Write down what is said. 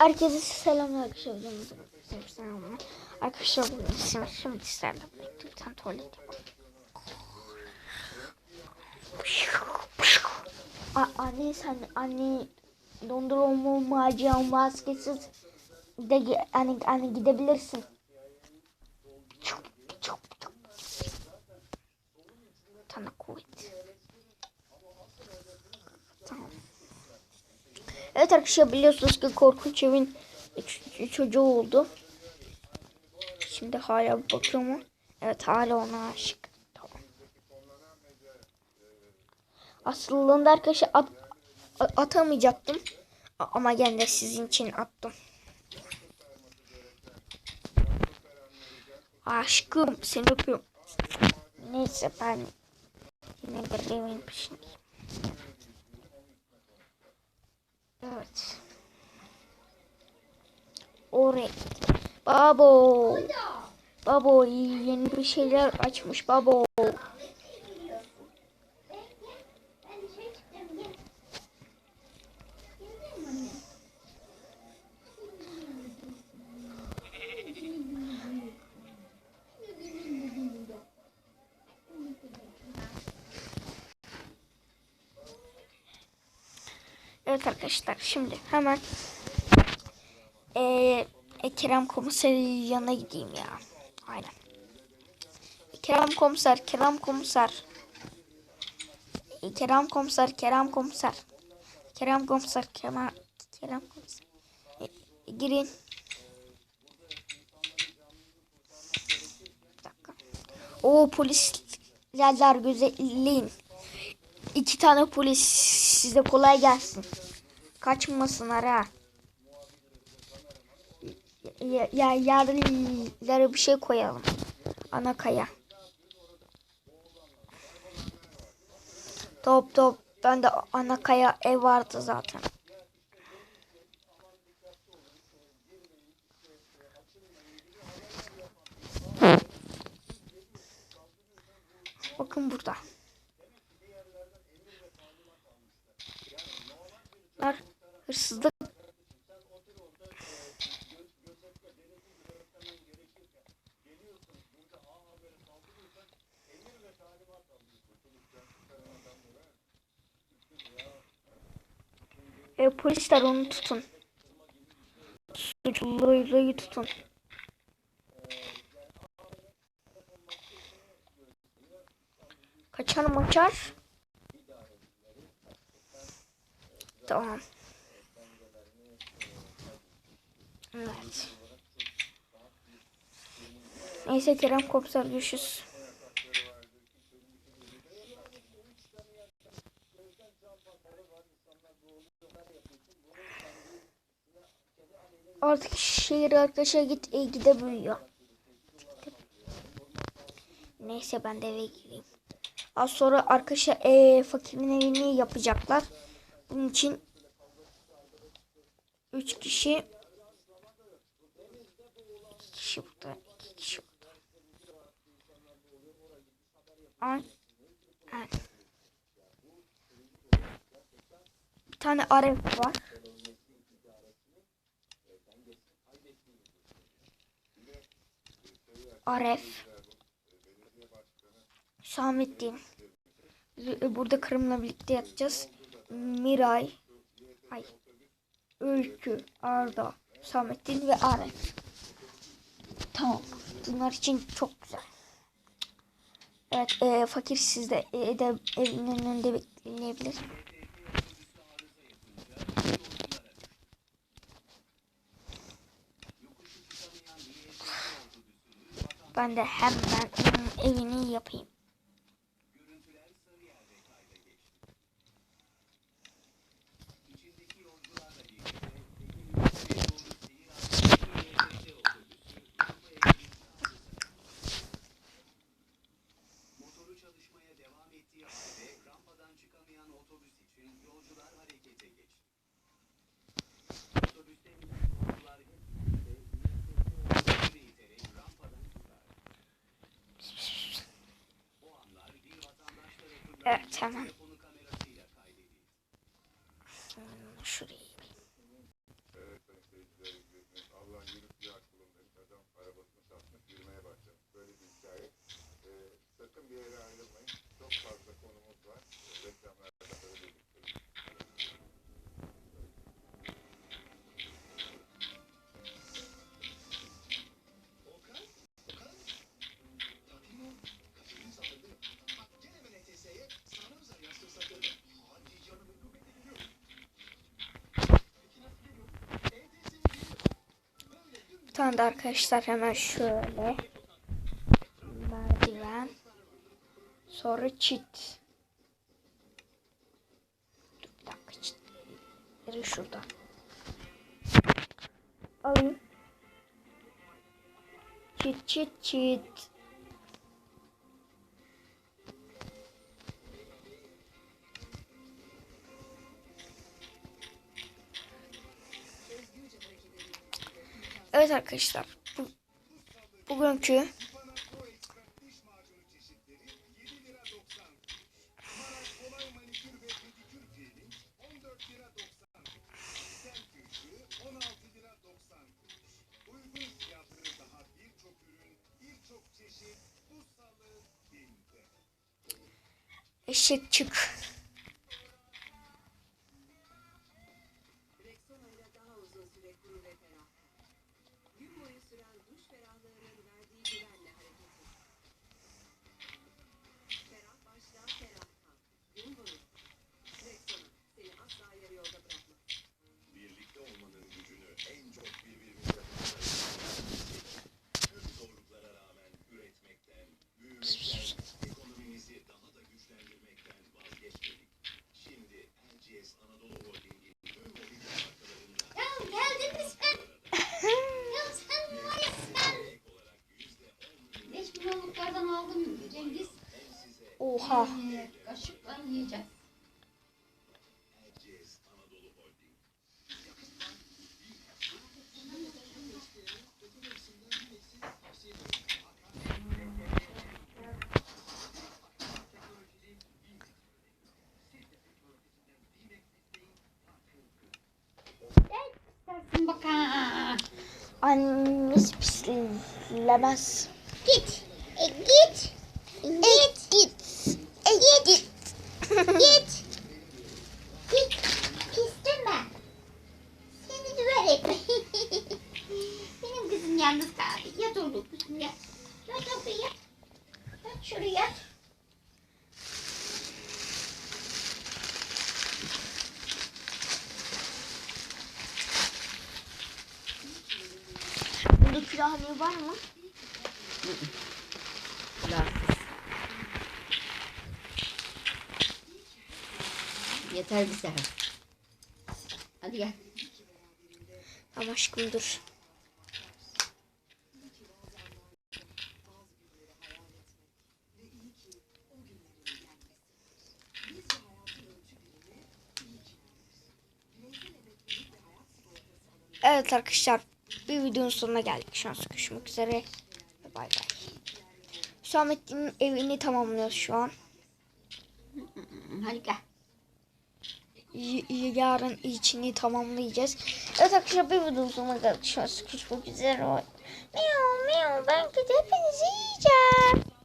Herkese selamlar arkadaşlar. Selamlar. Arkadaşlar bugün şimdi, sizlerle birlikte bir tane tuvalet anne sen anne dondurma macera maskesiz de hani hani gidebilirsin. Evet arkadaşlar biliyorsunuz ki korkunç evin çocuğu oldu. Şimdi hala bakıyor mu? Evet hala ona aşık. Tamam. Aslında arkadaşlar at, atamayacaktım. Ama gene sizin için attım. Aşkım seni öpüyorum. Neyse ben yine evin peşindeyim. Evet. Oraya. Babo. Babo yeni bir şeyler açmış babo. Evet arkadaşlar şimdi hemen ee, Kerem komiserin yanına gideyim ya. Aynen. Kerem komiser, Kerem komiser. Kerem komiser, Kerem komiser. Kerem komiser, Kerem, Kerem komiser. E, girin. Bir dakika. O polisler gözetleyin. İki tane polis size kolay gelsin. Kaçmasınlar ha. Ya, ya yerlilere bir şey koyalım. Ana kaya. Top top. Ben de ana kaya ev vardı zaten. Bakın burada. Bunlar hırsızlık E, polisler onu tutun. Suçluyu tutun. Kaçar maçar. Tamam. Evet. Neyse Kerem komiser görüşürüz. Artık şehir arkadaşa git e, gidebiliyor. Neyse ben de eve gireyim. Az sonra arkadaşa e, fakirin evini yapacaklar. Bunun için 3 kişi 2 kişi burada 2 kişi burada. Ay. Ay. Bir tane aref var. Aref. Hüsamettin. Biz Burada Kırım'la birlikte yatacağız. Miray. Ay. Öykü. Arda. Hüsamettin ve Aref. Tamam. Bunlar için çok güzel. Evet. E, fakir sizde e, de evinin önünde bekleyebilir. Ben de hemen evini yapayım. Evet tamam. Şurayı sakın bir tane de arkadaşlar hemen şöyle. Merdiven. Sonra çit. Dur bir dakika çit. Yeri şurada. Alayım. Çit çit çit. Evet arkadaşlar. Bu, bugünkü eşek çık. Annesi pislemez. Git. E, git. Git. Git. E, git. Git. Git. Pistirme. Seni döverim. Benim kızım yalnız kaldı. Yat oğlum kızım yat. Yat oğlum yat. Yat şuraya. Burada kürahiye var mı? Yeter bir sefer. Hadi gel. Ama aşkım dur. Evet arkadaşlar bir videonun sonuna geldik. Şu an sıkışmak üzere. Bay bay. Hüsamettin'in evini tamamlıyoruz şu an. Hadi gel. Y- yarın içini tamamlayacağız. Evet arkadaşlar bir videonun sonuna geldik. Şu an sıkışmak üzere. Miyav miyav ben gidip hepinizi yiyeceğim.